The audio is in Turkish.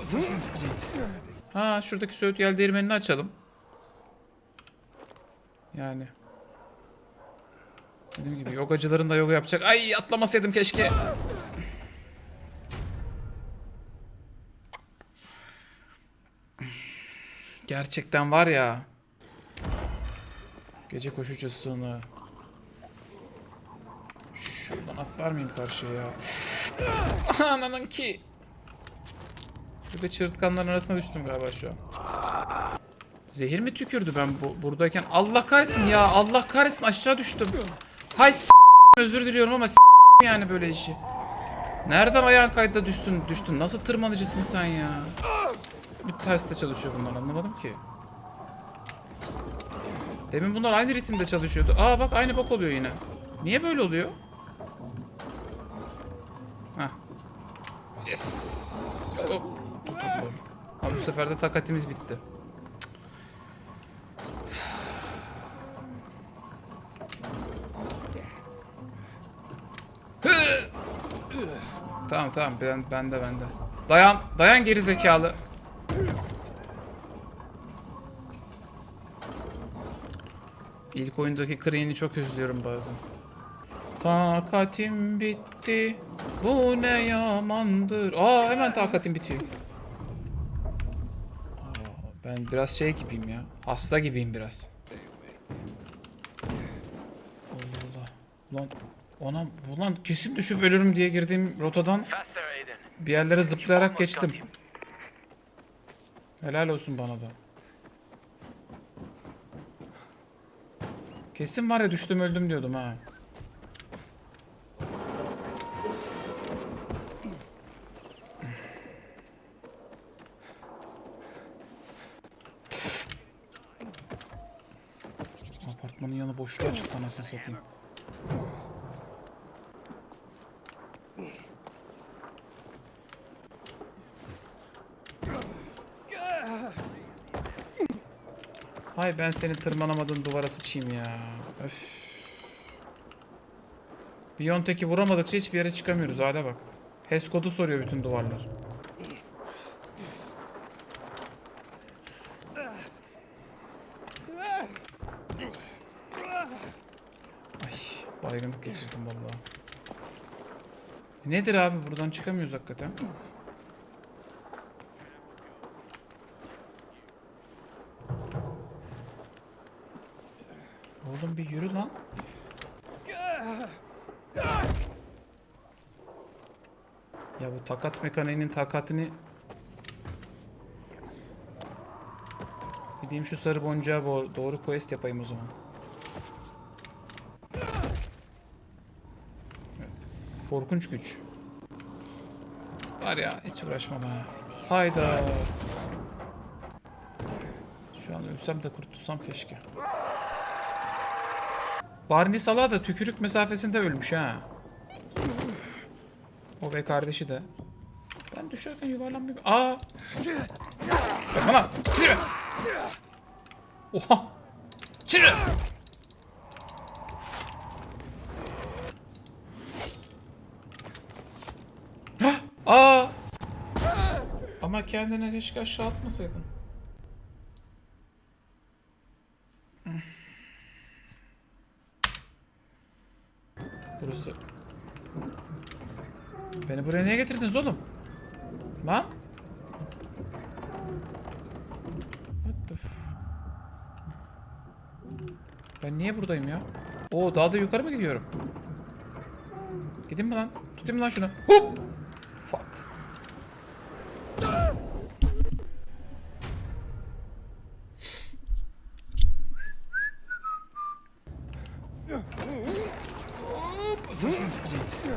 Assassin's Creed. Ha şuradaki Söğüt yel değirmenini açalım. Yani. Dediğim gibi yogacıların da yoga yapacak. Ay atlamasaydım keşke. Gerçekten var ya. Gece koşucusunu. Şuradan atlar mıyım karşıya ya? Ananın ki. Bir de çığırtkanların arasına düştüm galiba şu an. Zehir mi tükürdü ben bu, buradayken? Allah kahretsin ya. Allah kahretsin aşağı düştüm. Hay s- özür diliyorum ama s- yani böyle işi. Nereden ayağın kayda düşsün, düştün? Nasıl tırmanıcısın sen ya? Bir terste çalışıyor bunlar anlamadım ki. Demin bunlar aynı ritimde çalışıyordu. Aa bak aynı bok oluyor yine. Niye böyle oluyor? Yes. Tutuldum. Ha bu sefer de takatimiz bitti. Tamam tamam ben bende bende. Dayan dayan geri zekalı. İlk oyundaki Crane'i çok özlüyorum bazen. Takatim bitti. Bu ne yamandır. Aa hemen takatim bitiyor. Ben biraz şey gibiyim ya. Hasta gibiyim biraz. Allah Allah. Ulan Ona, ulan kesin düşüp ölürüm diye girdiğim rotadan bir yerlere zıplayarak geçtim. Helal olsun bana da. Kesin var ya düştüm öldüm diyordum ha. Apartmanın yanı boşluğa çıktı anasını satayım. Hay ben seni tırmanamadığın duvara sıçayım ya. Öf. Biontech'i vuramadıkça hiçbir yere çıkamıyoruz. Hale bak. HES kodu soruyor bütün duvarlar. Ay baygınlık geçirdim vallahi. Nedir abi buradan çıkamıyoruz hakikaten. Oğlum bir yürü lan. Ya bu takat mekaniğinin takatini Gideyim şu sarı boncuğa bo- doğru quest yapayım o zaman. Korkunç güç. Var ya hiç uğraşmam ha. Hayda. Şu an ölsem de kurtulsam keşke. Barney Salah da tükürük mesafesinde ölmüş ha. O ve kardeşi de. Ben düşerken yuvarlanmıyor. Aa! Kaçma lan! Çizme! Oha! Çizme! Aa! Ama kendine keşke aşağı atmasaydın. Burası. Beni buraya niye getirdiniz oğlum? Lan? What the. Ben niye buradayım ya? Oo daha da yukarı mı gidiyorum? Gideyim mi lan? Tutayım mı lan şunu? Hop! Fuck. Assassin's Creed.